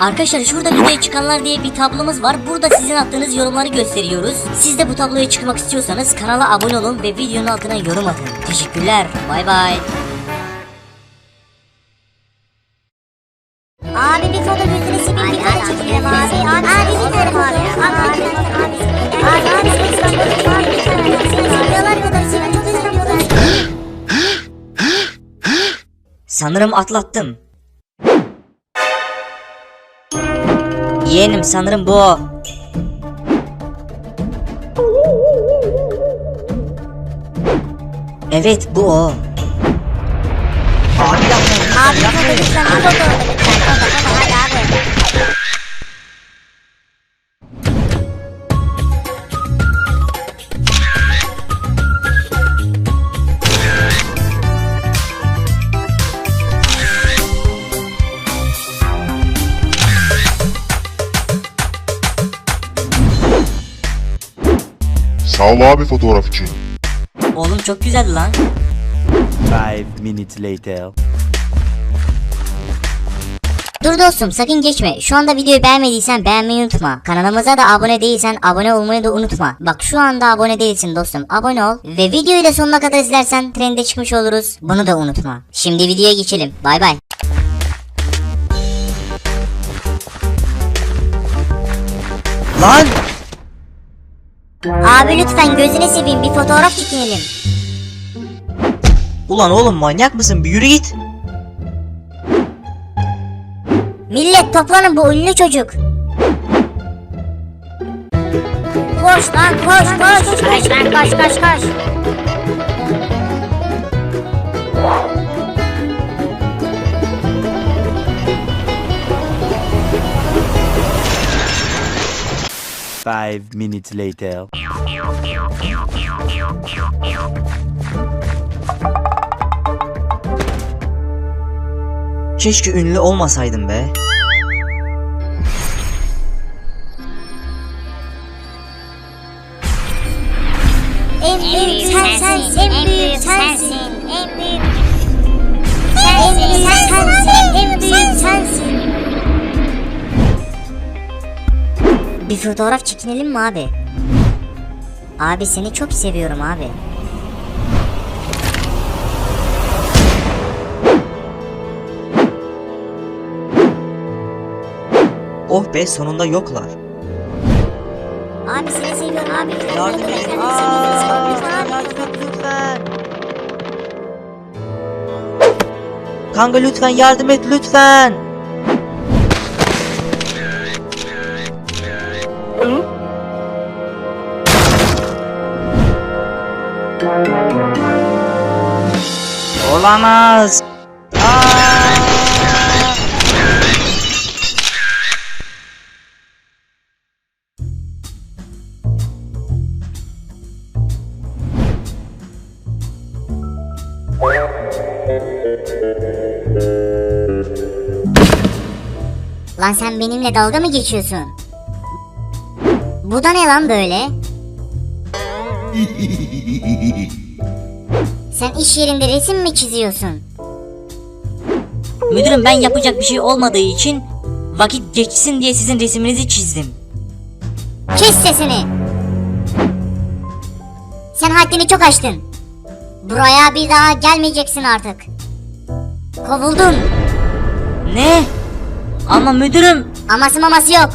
Arkadaşlar şurada videoya çıkanlar diye bir tablomuz var. Burada sizin attığınız yorumları gösteriyoruz. Siz de bu tabloya çıkmak istiyorsanız kanala abone olun ve videonun altına yorum atın. Teşekkürler. Bay bay. Abi bir foto götüresi bir bir foto çekelim abi. Abi abi bir tane. Abi abi abi. Abi abi seviyorum abi bir tane. Seviyorlar. Sanırım atlattım. Yeğenim sanırım bu o. Evet bu o. Abi foto lütfen bir foto. Lütfen Sağ ol abi fotoğraf için. Oğlum çok güzeldi lan. Five minutes later. Dur dostum sakın geçme. Şu anda videoyu beğenmediysen beğenmeyi unutma. Kanalımıza da abone değilsen abone olmayı da unutma. Bak şu anda abone değilsin dostum. Abone ol. Ve videoyu da sonuna kadar izlersen trende çıkmış oluruz. Bunu da unutma. Şimdi videoya geçelim. Bay bay. Lan! Abi lütfen gözünü seveyim bir fotoğraf çekinelim. Ulan oğlum manyak mısın? Bir yürü git. Millet toplanın bu ünlü çocuk. Koş lan koş koş. Koş lan koş koş koş. Five minutes later. Keşke ünlü olmasaydım be. En büyük sen sensin. En büyük sensin. En büyük en büyük sensin. En büyük sensin. Bir fotoğraf çekinelim mi abi? Abi seni çok seviyorum abi. Oh be sonunda yoklar. Abi seni seviyorum abi. Yardım et lütfen. Kanka lütfen yardım et lütfen. Olamaz. Aa! Lan sen benimle dalga mı geçiyorsun? Bu da ne lan böyle? Sen iş yerinde resim mi çiziyorsun? Müdürüm ben yapacak bir şey olmadığı için vakit geçsin diye sizin resminizi çizdim. Kes sesini! Sen haddini çok aştın. Buraya bir daha gelmeyeceksin artık. Kovuldun. Ne? Ama müdürüm Aması maması yok.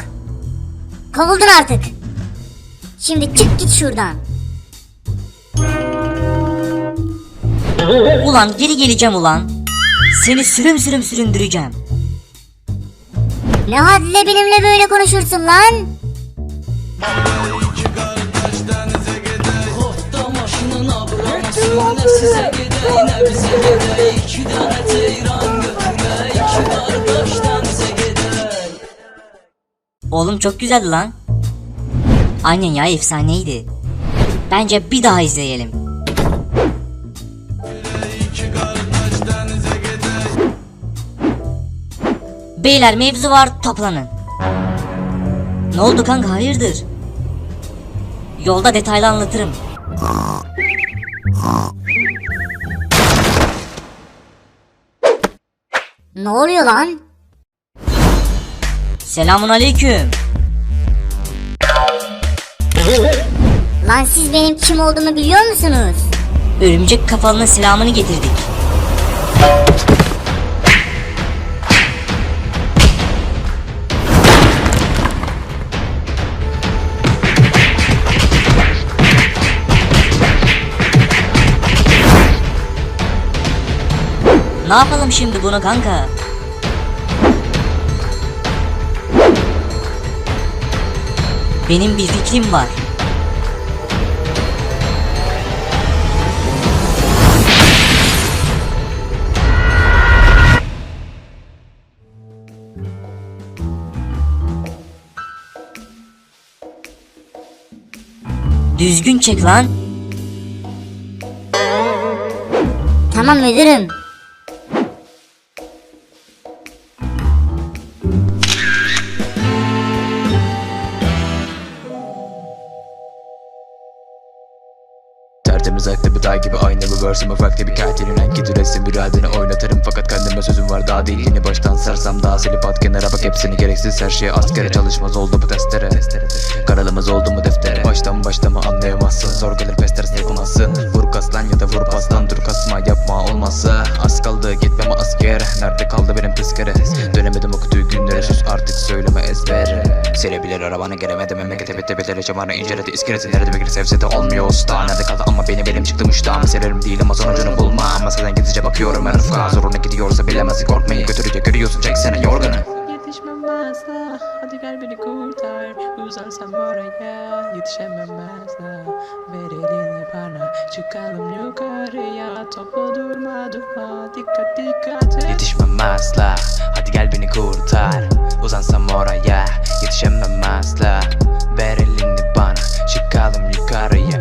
Kovuldun artık. Şimdi çık git şuradan. Ulan geri geleceğim ulan. Seni sürüm sürüm süründüreceğim. Ne hadle benimle böyle konuşursun lan? Oğlum çok güzeldi lan. Aynen ya efsaneydi. Bence bir daha izleyelim. Beyler mevzu var toplanın. Ne oldu kanka hayırdır? Yolda detaylı anlatırım. Ne oluyor lan? Selamun aleyküm. Lan siz benim kim olduğumu biliyor musunuz? Örümcek kafalının selamını getirdik. Ne yapalım şimdi bunu kanka? Benim bir fikrim var. Düzgün çek lan. Tamam müdürüm. Tertemiz aklı bir dağ gibi aynı bu versiyum ufak bir katilin renkidir resim bir adını oynatırım. Fakat kendime sözüm var daha değil. Yeni baştan sarsam daha silip at kenara. Bak hepsini gereksiz her şeye askere çalışmaz oldu bu testere. Karalımız oldu mu deftere. Baştan başlama anlayamazsın? Zor gelir pester yapamazsın. Vur kaslan ya da vur paslan. dur kasma yapma olmazsa Az kaldı. Gitmeme asker. Nerede kaldı benim tezkere? Dönemedim o kötü günlere. Sus artık söyleme ezbere Serebilir arabana gelemedim memlekete bitti bitir camana inceledi iskeleti Nerede? Bir sevse de olmuyor usta. Nerede kaldı benim elim çıktı müştahımı Sererim değil ama sonucunu bulma Ama senden gizlice bakıyorum. Ben ufka Zoruna gidiyorsa bilemezsin korkmayı götürecek görüyorsun çeksene yorganı. Yetişmem asla. Hadi gel beni kurtar. Uzansam oraya Yetişemem asla. Ver elini bana Çıkalım yukarıya. Topla durma durma Dikkat dikkat et. Yetişmem asla. Hadi gel beni kurtar. Uzansam oraya Yetişemem asla. Ver elini bana Çıkalım yukarıya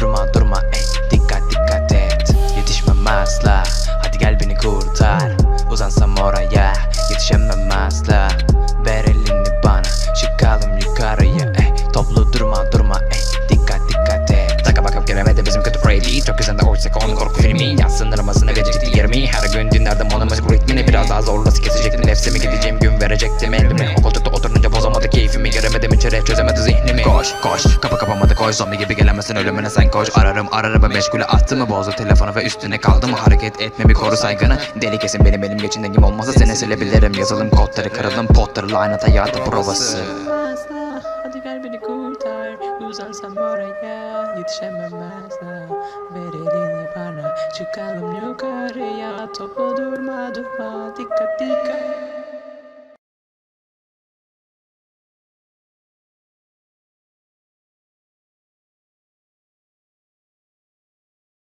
durma durma ey. Dikkat dikkat et. Yetişmem asla. Hadi gel beni kurtar. Uzansam oraya. Yetişemem asla. Ver elini bana. Çıkalım yukarıya ey. Toplu durma durma ey. Dikkat dikkat et. Taka bakıp gelemedi bizim kötü Freddy Çok güzel de oysa onun korku filmi. Yaz sınırlamasına gecikti yerimi. Her gün dinlerdim onun müzik ritmini. Biraz daha zorlası kesecektim nefsimi Gideceğim gün verecektim elimi. O koltukta keyfimi Göremedim içeri çözemedi zihnimi. Koş koş. Kapı kapamadı koş. Zombi gibi gelemezsin ölümüne sen koş. Ararım ararım meşgule attı mı Bozdu telefonu ve üstüne kaldı mı Hareket etme bir koru saygını. Deli kesin benim elim geçin dengim olmazsa Seni silebilirim. Yazılım kodları Kırılım potları lanet hayatı provası. Hadi gel beni kurtar. Uzansam oraya Yetişemem asla Ver elini bana. Çıkalım yukarıya. Topla durma durma. Dikkat dikkat